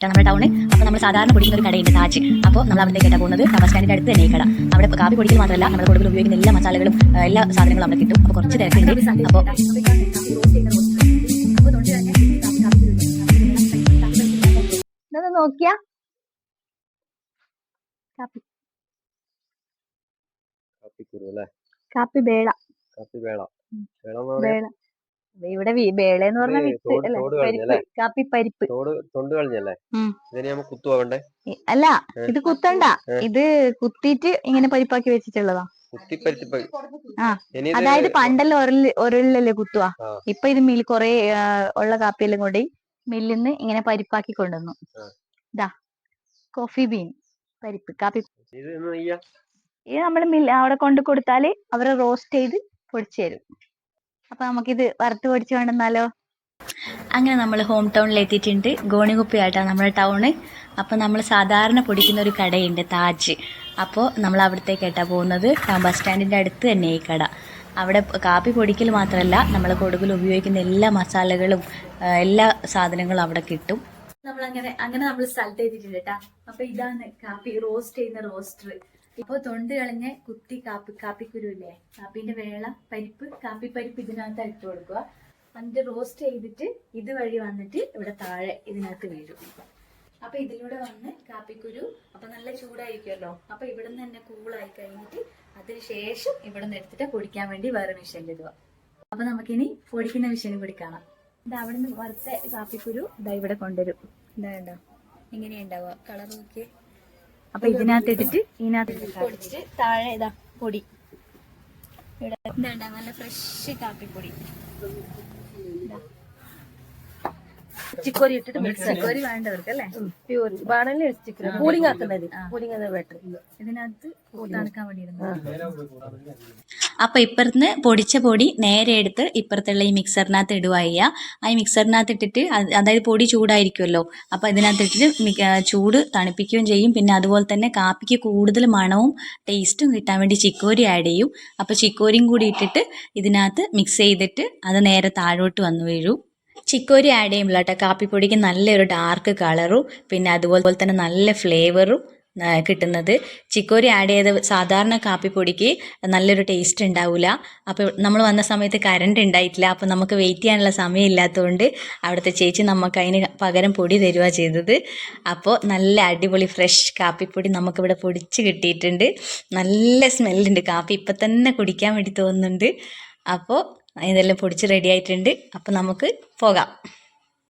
നമ്മുടെ ടൗണ് അപ്പോൾ നമ്മൾ സാധാരണ കുടിക്കുന്ന ഒരു കടയുണ്ട് താജ് അപ്പോൾ നമ്മൾ അവിടത്തേക്കാണ് പോകുന്നത് ബസ് സ്റ്റാൻഡിന്റെ അടുത്ത് തന്നെ ഈ കട. അവിടെ കാപ്പി പൊടിക്കൽ മാത്രമല്ല നമ്മുടെ കൂടുതൽ ഉപയോഗിക്കുന്ന എല്ലാ മസാലകളും എല്ലാ സാധനങ്ങളും അവിടെ കിട്ടും. അപ്പോൾ കുറച്ച് തിരക്കുണ്ട് അപ്പോൾ ഇതൊന്ന് നോക്കിയാ? കാപ്പി. കാപ്പി ബേള. കാപ്പി ബേള. ദേ ഇവിടെ വി- ബേള എന്ന് പറഞ്ഞ വിത്ത് തോട് അല്ലേ? തോട് പരിപ്പ് കാപ്പി പരിപ്പ്. തോട് തൊണ്ട് കളഞ്ഞല്ലേ? ഉം. ഇതിന് നമ്മൾ കുത്തുവാകണ്ടേ ഇ- അല്ല ഇത് കുത്തണ്ട. ഏ? ഇത് കുത്തിയിട്ട് ഇങ്ങനെ പരിപ്പാക്കി വെച്ചിട്ടുള്ളതാ. കുത്തിപ്പരുത്തിപ്പ ആ, ഇനി ഇത് അതായത് പണ്ടെല്ലാം ഒരൽ ഒരളിലല്ലേ കുത്തുവാ. ആ. ഇപ്പൊ ഇത് മിൽ കൊറേ ഉള്ള കാപ്പിയെല്ലാം കൊണ്ട് മില്ലിന്ന് ഇങ്ങനെ പരിപ്പാക്കി കൊണ്ടുവന്നു. ആ. ഇതാ കോഫി ബീൻ പരിപ്പ് കാപ്പി. ഇത് നമ്മൾ നെയ്യാ? ഇത് നമ്മൾ മില്ല് അവിടെ കൊണ്ട് കൊടുത്താൽ അവർ റോസ്റ്റ് ചെയ്ത് പൊടിച്ചു തരും. അപ്പൊ നമുക്കിത് വറുത്ത് പൊടിച്ചു കൊണ്ടുവന്നാലോ അങ്ങനെ നമ്മൾ ഹോം ടൗണിൽ എത്തിയിട്ടുണ്ട്. ഗോണികുപ്പിയായിട്ടാണ് നമ്മുടെ ടൗണ് അപ്പോൾ നമ്മൾ സാധാരണ പൊടിക്കുന്ന ഒരു കടയുണ്ട് താജ്. അപ്പോൾ നമ്മൾ അവിടത്തേക്കായിട്ടാണ് പോകുന്നത്. ബസ് സ്റ്റാൻഡിന്റെ അടുത്ത് തന്നെ ഈ കട. അവിടെ കാപ്പി പൊടിക്കൽ മാത്രമല്ല നമ്മൾ കൊടുക്കൽ ഉപയോഗിക്കുന്ന എല്ലാ മസാലകളും എല്ലാ സാധനങ്ങളും അവിടെ കിട്ടും. നമ്മൾ അങ്ങനെ അങ്ങനെ നമ്മൾ സ്ഥലത്ത് എത്തിയിട്ടുണ്ട് കേട്ടോ അപ്പൊ ഇതാണ് കാപ്പി റോസ്റ്റ് ചെയ്യുന്ന റോസ്റ്റർ. ഇപ്പൊ തൊണ്ട് കളഞ്ഞ് കുത്തി കാപ്പി കാപ്പിക്കുരുല്ലേ? കാപ്പിന്റെ വേള പരിപ്പ് കാപ്പി പരിപ്പ് ഇതിനകത്ത് ഇട്ട് കൊടുക്കുക. എന്നിട്ട് റോസ്റ്റ് ചെയ്തിട്ട് ഇതുവഴി വന്നിട്ട് ഇവിടെ താഴെ ഇതിനകത്ത് വീഴും. അപ്പൊ ഇതിലൂടെ വന്ന് കാപ്പിക്കുരു അപ്പൊ നല്ല ചൂടായിരിക്കുമല്ലോ. അപ്പൊ ഇവിടെ നിന്ന് തന്നെ കൂളായി കഴിഞ്ഞിട്ട് അതിനുശേഷം ഇവിടെ നിന്ന് എടുത്തിട്ട് പൊടിക്കാൻ വേണ്ടി വേറെ മെഷീൻ ഇടുക. അപ്പൊ നമുക്കിനി പൊടിക്കുന്ന മെഷീൻ കൂടി കാണാം. ഇത് അവിടെ നിന്ന് വറുത്ത കാപ്പിക്കുരു ഇതാ ഇവിടെ കൊണ്ടുവരും. ഇതാ ഉണ്ടോ ഇങ്ങനെയുണ്ടാവുക കളർ നോക്കി അപ്പൊ ഇതിനകത്ത് ഇട്ടിട്ട് ഇതിനകത്ത് താഴെ ഇതാ പൊടി. ഇവിടെ നല്ല ഫ്രഷ് കാപ്പിപ്പൊടി. ചിക്കോരി ഇട്ടിട്ട് മിക്സ് ചിക്കോരി വേണ്ടവർക്ക് അല്ലേ? പ്യൂർ വേണമെങ്കിൽ ചിക്കൻ കൂളിംഗ് ആക്കുന്നത് കൂളിംഗ് ആണ് ബെറ്റർ ഇതിനകത്ത് തണുക്കാൻ വേണ്ടിയിരുന്നു. അപ്പൊ ഇപ്പുറത്ത് പൊടിച്ച പൊടി നേരെ എടുത്ത് ഇപ്പുറത്തുള്ള ഈ മിക്സറിനകത്ത് ഇടുക ചെയ്യുക. ആ ഈ മിക്സറിനകത്ത് ഇട്ടിട്ട് അതായത് പൊടി ചൂടായിരിക്കുമല്ലോ. അപ്പൊ ഇതിനകത്ത് ഇട്ടിട്ട് ചൂട് തണുപ്പിക്കുകയും ചെയ്യും. പിന്നെ അതുപോലെ തന്നെ കാപ്പിക്ക് കൂടുതൽ മണവും ടേസ്റ്റും കിട്ടാൻ വേണ്ടി ചിക്കോരി ആഡ് ചെയ്യും. അപ്പൊ ചിക്കോരിയും കൂടി ഇട്ടിട്ട് ഇതിനകത്ത് മിക്സ് ചെയ്തിട്ട് അത് നേരെ താഴോട്ട് വന്നു വീഴും. ചിക്കോരി ആഡ് ചെയ്യുമ്പോൾ കേട്ടോ കാപ്പിപ്പൊടിക്ക് നല്ലൊരു ഡാർക്ക് കളറും പിന്നെ അതുപോലെ തന്നെ നല്ല ഫ്ലേവറും കിട്ടുന്നത്. ചിക്കോരി ആഡ് ചെയ്ത സാധാരണ കാപ്പിപ്പൊടിക്ക് നല്ലൊരു ടേസ്റ്റ് ഉണ്ടാവില്ല അപ്പോൾ നമ്മൾ വന്ന സമയത്ത് കറണ്ട് ഉണ്ടായിട്ടില്ല അപ്പോൾ നമുക്ക് വെയിറ്റ് ചെയ്യാനുള്ള സമയം ഇല്ലാത്തതുകൊണ്ട് അവിടുത്തെ ചേച്ചി നമുക്ക് അതിന് പകരം പൊടി തരുക ചെയ്തത്. അപ്പോൾ നല്ല അടിപൊളി ഫ്രഷ് കാപ്പിപ്പൊടി നമുക്കിവിടെ പൊടിച്ച് കിട്ടിയിട്ടുണ്ട്. നല്ല സ്മെല്ലുണ്ട് കാപ്പി. ഇപ്പം തന്നെ കുടിക്കാൻ വേണ്ടി തോന്നുന്നുണ്ട്. അപ്പോൾ ഇതെല്ലാം പൊടിച്ച് റെഡി ആയിട്ടുണ്ട്. അപ്പം നമുക്ക് പോകാം.